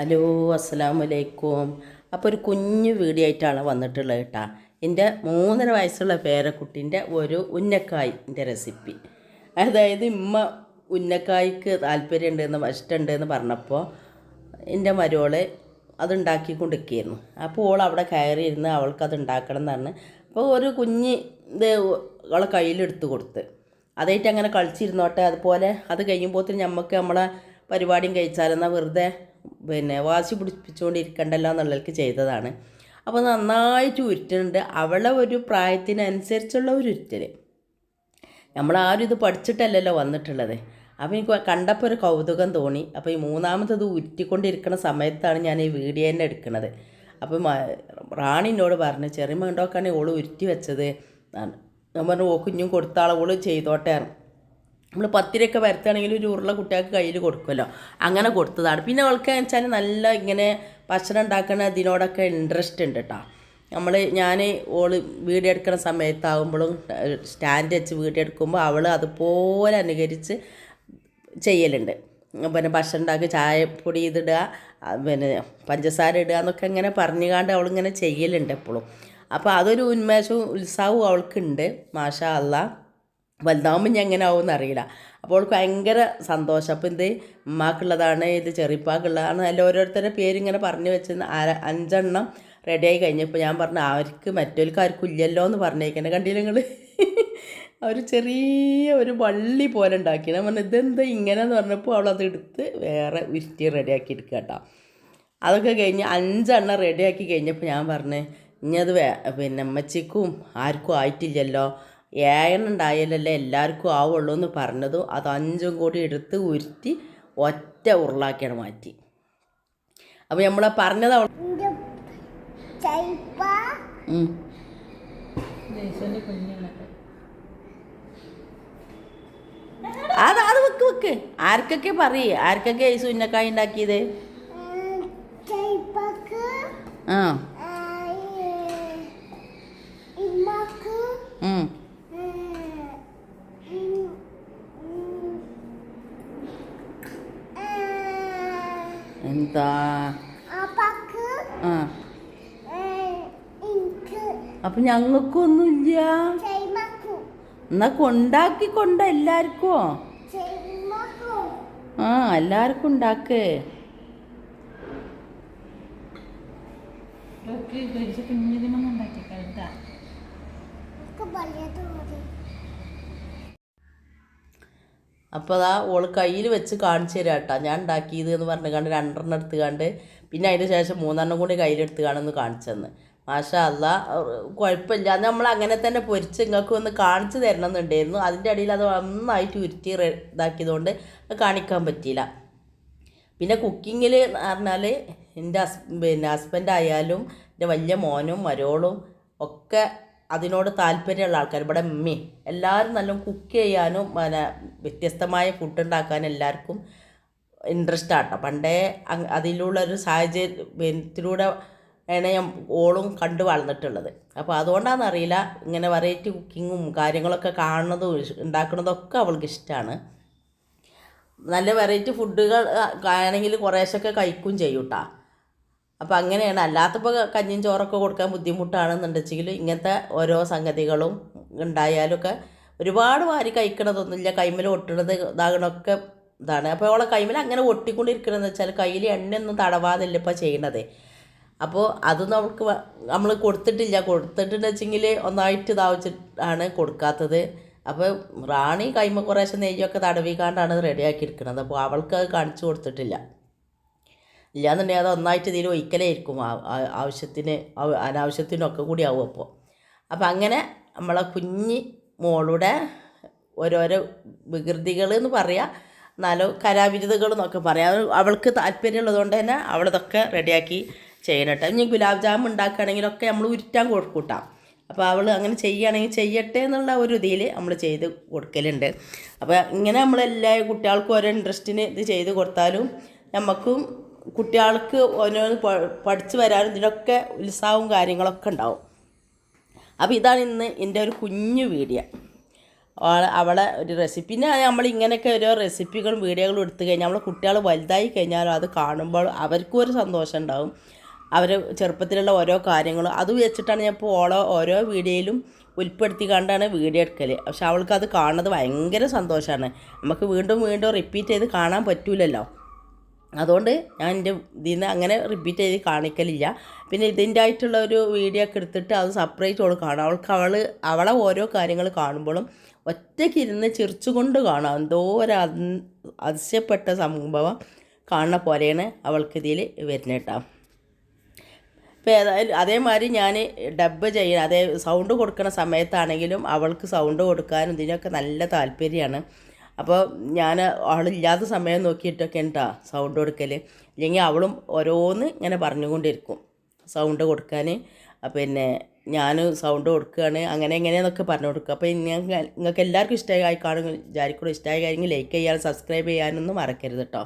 Hello അസ്സാം വലൈക്കും അപ്പോൾ ഒരു കുഞ്ഞു വീഡിയോ ആയിട്ടാണ് വന്നിട്ടുള്ളത് കേട്ടോ എന്റെ മൂന്നര വയസ്സുള്ള പേരക്കുട്ടീന്റെ ഒരു ഉന്നക്കായിന്റെ റെസിപ്പി. അതായത് ഇമ്മ ഉന്നക്കായ്ക്ക് താല്പര്യമുണ്ടെന്ന് ഇഷ്ടമുണ്ടെന്ന് പറഞ്ഞപ്പോൾ എന്റെ മരോൾ അതുണ്ടാക്കി ഉണ്ടാക്കിക്കൊണ്ടിരിക്കുകയായിരുന്നു അപ്പോൾ ഓൾ അവിടെ കയറിയിരുന്ന് അവൾക്ക് അത് ഉണ്ടാക്കണം എന്നാണ്. അപ്പോൾ ഒരു കുഞ്ഞ് ഇത് അവളെ കയ്യിലെടുത്ത് കൊടുത്ത്. അതായിട്ട് അങ്ങനെ കളിച്ചിരുന്നോട്ടെ. അതുപോലെ അത് കഴിയുമ്പോഴത്തേന് നമുക്ക് നമ്മളെ പരിപാടിയും കഴിച്ചാലെന്നാൽ വെറുതെ പിന്നെ വാശി പിടിപ്പിച്ചുകൊണ്ടിരിക്കണ്ടല്ലോ എന്നുള്ളവർക്ക് ചെയ്തതാണ്. അപ്പോൾ നന്നായിട്ട് ഉരുറ്റുന്നുണ്ട് അവളെ ഒരു പ്രായത്തിനനുസരിച്ചുള്ള ഒരു ഉരുറ്റൽ ആരും ഇത് പഠിച്ചിട്ടല്ലല്ലോ വന്നിട്ടുള്ളത്. അപ്പോൾ എനിക്ക് കണ്ടപ്പോൾ ഒരു കൗതുകം തോന്നി. അപ്പോൾ ഈ മൂന്നാമത്തത് ഉരുട്ടിക്കൊണ്ടിരിക്കുന്ന സമയത്താണ് ഞാൻ ഈ വീഡിയോ തന്നെ എടുക്കുന്നത്. അപ്പോൾ റാണിനോട് പറഞ്ഞു ചെറിയ മണ്ടോക്കാണ് ഓൾ ഉരുട്ടി വെച്ചത്. ഞാൻ പറഞ്ഞു ഓ കുഞ്ഞും കൊടുത്താളെ ഓൾ ചെയ്തോട്ടെ നമ്മൾ പത്തിരയൊക്കെ വരുത്തുകയാണെങ്കിൽ ഒരു ഉരുള കുട്ടികൾക്ക് കയ്യിൽ കൊടുക്കുമല്ലോ. അങ്ങനെ കൊടുത്തതാണ്. പിന്നെ അവൾക്ക് വെച്ചാൽ നല്ല ഇങ്ങനെ ഭക്ഷണം ഉണ്ടാക്കുന്ന ഇതിനോടൊക്കെ ഇൻട്രസ്റ്റ് ഉണ്ട് കേട്ടോ നമ്മൾ ഞാൻ ഓൾ വീഡിയോ എടുക്കുന്ന സമയത്താകുമ്പോഴും സ്റ്റാൻഡ് വെച്ച് വീഡിയോ എടുക്കുമ്പോൾ അവൾ അതുപോലെ അനുകരിച്ച് ചെയ്യലുണ്ട്. പിന്നെ ഭക്ഷണം ഉണ്ടാക്കി ചായപ്പൊടി ഇതിടുക പിന്നെ പഞ്ചസാര ഇടുക എന്നൊക്കെ ഇങ്ങനെ പറഞ്ഞുകാണ്ട് അവളിങ്ങനെ ചെയ്യലുണ്ട് എപ്പോഴും അപ്പോൾ അതൊരു ഉന്മേഷവും ഉത്സാഹവും അവൾക്കുണ്ട്. മാഷാ അല്ലാ വലുതാവുമ്പോൾ ഞാൻ എങ്ങനെ ആവുമെന്ന് അറിയില്ല. അപ്പോൾ ഭയങ്കര സന്തോഷം. അപ്പോൾ ഇത് ഉമ്മാക്കുള്ളതാണ് ഇത് ചെറിപ്പാക്കുള്ളതാണ് അല്ല ഓരോരുത്തരുടെ പേരിങ്ങനെ പറഞ്ഞു വെച്ച് അര അഞ്ചെണ്ണം റെഡിയായി കഴിഞ്ഞപ്പോൾ ഞാൻ പറഞ്ഞു അവർക്ക് മറ്റൊരു ആർക്കും എന്ന് പറഞ്ഞേക്കണേ. കണ്ടില്ല നിങ്ങൾ അവർ ചെറിയ ഒരു വള്ളി പോലെ ഉണ്ടാക്കി ഞാൻ പറഞ്ഞു ഇതെന്താ ഇങ്ങനെയെന്ന് പറഞ്ഞപ്പോൾ അവളത് എടുത്ത് വേറെ ഉരുട്ടി റെഡിയാക്കി എടുക്കുക കേട്ടോ. അതൊക്കെ കഴിഞ്ഞ് അഞ്ചെണ്ണം റെഡിയാക്കി കഴിഞ്ഞപ്പോൾ ഞാൻ പറഞ്ഞു ഇനി അത് വേ പിന്നെ അമ്മച്ചിക്കും ആർക്കും ആയിട്ടില്ലല്ലോ. ഏഴെണ്ണം ഉണ്ടായാലല്ലേ എല്ലാവർക്കും ആവുള്ളൂ എന്ന് പറഞ്ഞതും അത് അഞ്ചും കൂടി എടുത്ത് ഉരുത്തി ഒറ്റ ഉരുളാക്കിയാണ് മാറ്റി. അപ്പോൾ നമ്മളെ പറഞ്ഞത് അവൾ. അത് അത് വെക്ക് വെക്ക്. ആർക്കൊക്കെ പറയേ? ആർക്കൊക്കെ ഈ സുന്നക്കായി ഉണ്ടാക്കിയത്? ആ. എന്താ? ആ. അപ്പൊ ഞങ്ങൾക്കൊന്നുമില്ല. എന്നാ കൊണ്ടാക്കി കൊണ്ട എല്ലാവർക്കോ ആ എല്ലാവർക്കും ഉണ്ടാക്ക്. അപ്പോൾ അതാ ഓൾ കയ്യിൽ വെച്ച് കാണിച്ചു തരാം കേട്ടോ ഞാൻ ഉണ്ടാക്കിയത് എന്ന് പറഞ്ഞു കണ്ട് രണ്ടെണ്ണം എടുത്ത് കണ്ട് പിന്നെ അതിന് ശേഷം മൂന്നെണ്ണം കൂടി കയ്യിലെടുത്ത് കാണുമെന്ന് കാണിച്ചെന്ന്. മാഷാ അല്ല കുഴപ്പമില്ല. അത് നമ്മൾ അങ്ങനെ തന്നെ പൊരിച്ച് നിങ്ങൾക്ക് ഒന്ന് കാണിച്ചു തരണം എന്നുണ്ടായിരുന്നു അതിന്റെ അടിയിൽ അത് നന്നായിട്ട് ഉരുട്ടി ഇതാക്കിയതുകൊണ്ട് കാണിക്കാൻ പറ്റിയില്ല. പിന്നെ കുക്കിങ്ങിൽ പറഞ്ഞാൽ എന്റെ ഹസ് പിന്നെ ഹസ്ബൻഡ് ആയാലും എന്റെ വലിയ മോനും മരോളും ഒക്കെ അതിനോട് താല്പര്യമുള്ള ആൾക്കാർ ഇവിടെ ഉമ്മയും എല്ലാവരും നല്ല കുക്ക് ചെയ്യാനും പിന്നെ വ്യത്യസ്തമായ ഫുഡ് ഉണ്ടാക്കാനും എല്ലാവർക്കും ഇൻട്രസ്റ്റ് ആട്ടോ. പണ്ടേ അതിലുള്ള അതിലുള്ളൊരു സാഹചര്യത്തിലൂടെ ആണ് ഞാൻ ഓളും കണ്ടു വളർന്നിട്ടുള്ളത്. അപ്പോൾ അതുകൊണ്ടാണെന്ന് അറിയില്ല ഇങ്ങനെ വെറൈറ്റി കുക്കിങ്ങും കാര്യങ്ങളൊക്കെ കാണുന്നതും ഉണ്ടാക്കുന്നതൊക്കെ അവൾക്ക് ഇഷ്ടമാണ് നല്ല വെറൈറ്റി ഫുഡുകൾ ആണെങ്കിൽ കുറേശ്ശൊക്കെ കഴിക്കും ചെയ്യും കേട്ടോ അപ്പോൾ അങ്ങനെയാണ്. അല്ലാത്തപ്പോൾ കഞ്ഞിയും ചോറൊക്കെ കൊടുക്കാൻ ബുദ്ധിമുട്ടാണെന്നുണ്ടെങ്കിൽ ഇങ്ങനത്തെ ഓരോ സംഗതികളും ഉണ്ടായാലൊക്കെ ഒരുപാട് വാരി കഴിക്കണതൊന്നുമില്ല. കൈമൽ ഒട്ടണത് ഇതാകണമൊക്കെ ഇതാണ്. അപ്പോൾ അവളെ കൈമൽ അങ്ങനെ ഒട്ടിക്കൊണ്ടിരിക്കണമെന്ന് വെച്ചാൽ കയ്യിൽ എണ്ണയൊന്നും തടവാതില്ല ഇപ്പോൾ ചെയ്യണത്. അപ്പോൾ അതൊന്നും നമുക്ക് നമ്മൾ കൊടുത്തിട്ടില്ല. കൊടുത്തിട്ടുണ്ടെന്ന് വെച്ചെങ്കിൽ ഒന്നായിട്ട് ഇതാവിച്ചിട്ടാണ് കൊടുക്കാത്തത്. അപ്പോൾ റാണി കൈമ കുറേശ്ശെ നെയ്യൊക്കെ തടവിക്കാണ്ടാണ് റെഡിയാക്കിയിരിക്കുന്നത് അപ്പോൾ അവൾക്ക് അത് കാണിച്ചു കൊടുത്തിട്ടില്ല. ഇല്ലാന്നുണ്ടെങ്കിൽ അത് ഒന്നായിട്ട് ഇതിൽ ഒഴിക്കലായിരിക്കും. ആവശ്യത്തിന് അനാവശ്യത്തിനൊക്കെ കൂടി ആവും അപ്പോൾ അപ്പം അങ്ങനെ നമ്മളെ കുഞ്ഞി മോളുടെ ഓരോരോ വികൃതികൾ എന്ന് പറയാം എന്നാലും കലാവിരുതുകൾ എന്നൊക്കെ പറയാം. അവൾക്ക് താല്പര്യമുള്ളതുകൊണ്ട് തന്നെ അവളിതൊക്കെ റെഡിയാക്കി ചെയ്യണട്ടെ ഇനി ഗുലാബ് ജാമുൻ ഉണ്ടാക്കുകയാണെങ്കിലൊക്കെ നമ്മൾ ഉരുട്ടാൻ കൊടുക്കൂട്ടാം. അപ്പോൾ അവൾ അങ്ങനെ ചെയ്യുകയാണെങ്കിൽ ചെയ്യട്ടെ എന്നുള്ള ഒരു ഇതിൽ നമ്മൾ ചെയ്ത് കൊടുക്കലുണ്ട്. അപ്പോൾ ഇങ്ങനെ നമ്മളെല്ലാ കുട്ടികൾക്കും ഓരോ ഇൻട്രസ്റ്റിന് ഇത് ചെയ്ത് കൊടുത്താലും നമുക്കും കുട്ടികൾക്ക് ഓരോന്ന് പഠിച്ചു വരാനും ഇതിനൊക്കെ ഉത്സാഹവും കാര്യങ്ങളൊക്കെ ഉണ്ടാവും. അപ്പോൾ ഇതാണ് ഇന്ന് എന്റെ ഒരു കുഞ്ഞു വീഡിയോ. അവളെ ഒരു റെസിപ്പി പിന്നെ നമ്മൾ ഇങ്ങനെയൊക്കെ ഓരോ റെസിപ്പികളും വീഡിയോകളും എടുത്തു കഴിഞ്ഞാൽ നമ്മൾ കുട്ടികൾ വലുതായി കഴിഞ്ഞാലും അത് കാണുമ്പോൾ അവർക്കും ഒരു സന്തോഷം ഉണ്ടാവും. അവർ ചെറുപ്പത്തിലുള്ള ഓരോ കാര്യങ്ങളും. അത് വെച്ചിട്ടാണ് ഞാൻ ഇപ്പോൾ ഓളോ ഓരോ വീഡിയോയിലും ഉൾപ്പെടുത്തി കണ്ടാണ് വീഡിയോ എടുക്കൽ പക്ഷെ അവൾക്ക് അത് കാണുന്നത് ഭയങ്കര സന്തോഷമാണ്. നമുക്ക് വീണ്ടും വീണ്ടും റിപ്പീറ്റ് ചെയ്ത് കാണാൻ പറ്റൂലല്ലോ. അതുകൊണ്ട് ഞാൻ എന്റെ ഇതിൽ നിന്ന് അങ്ങനെ റിപ്പീറ്റ് ചെയ്ത് കാണിക്കലില്ല. പിന്നെ ഇതിന്റെ ആയിട്ടുള്ള ഒരു വീഡിയോ ഒക്കെ എടുത്തിട്ട് അത് സെപ്പറേറ്റ് അവൾ കാണും. അവൾക്ക് അവൾ അവളെ ഓരോ കാര്യങ്ങൾ കാണുമ്പോഴും ഒറ്റയ്ക്ക് ഇരുന്ന് ചിരിച്ചുകൊണ്ട് കാണാം. എന്തോ ഒരു അത്- അതിശയപ്പെട്ട സംഭവം കാണുന്ന പോലെയാണ് അവൾക്ക് ഇതിൽ വരുന്നത് കേട്ടോ. ഇപ്പോൾ ഏതായാലും അതേമാതിരി ഞാൻ ഡബ് ചെയ്യണം അതേ സൗണ്ട് കൊടുക്കുന്ന സമയത്താണെങ്കിലും അവൾക്ക് സൗണ്ട് കൊടുക്കാനും ഇതിനൊക്കെ നല്ല താല്പര്യമാണ്. അപ്പോൾ ഞാൻ അവളില്ലാത്ത സമയം നോക്കിയിട്ടൊക്കെ ഉണ്ടാ സൗണ്ട് കൊടുക്കൽ ഇല്ലെങ്കിൽ അവളും ഓരോന്ന് ഇങ്ങനെ പറഞ്ഞുകൊണ്ടിരിക്കും. സൗണ്ട് കൊടുക്കാൻ പിന്നെ ഞാൻ സൗണ്ട് കൊടുക്കുകയാണ് അങ്ങനെ എങ്ങനെയെന്നൊക്കെ പറഞ്ഞു കൊടുക്കുക അപ്പോൾ നിങ്ങൾക്ക് എല്ലാവർക്കും ഇഷ്ടമായി കാണും. വിചാരിക്കണം ഇഷ്ടമായി കാര്യങ്ങൾ ലൈക്ക് ചെയ്യാനും സബ്സ്ക്രൈബ് ചെയ്യാനൊന്നും മറക്കരുത് കേട്ടോ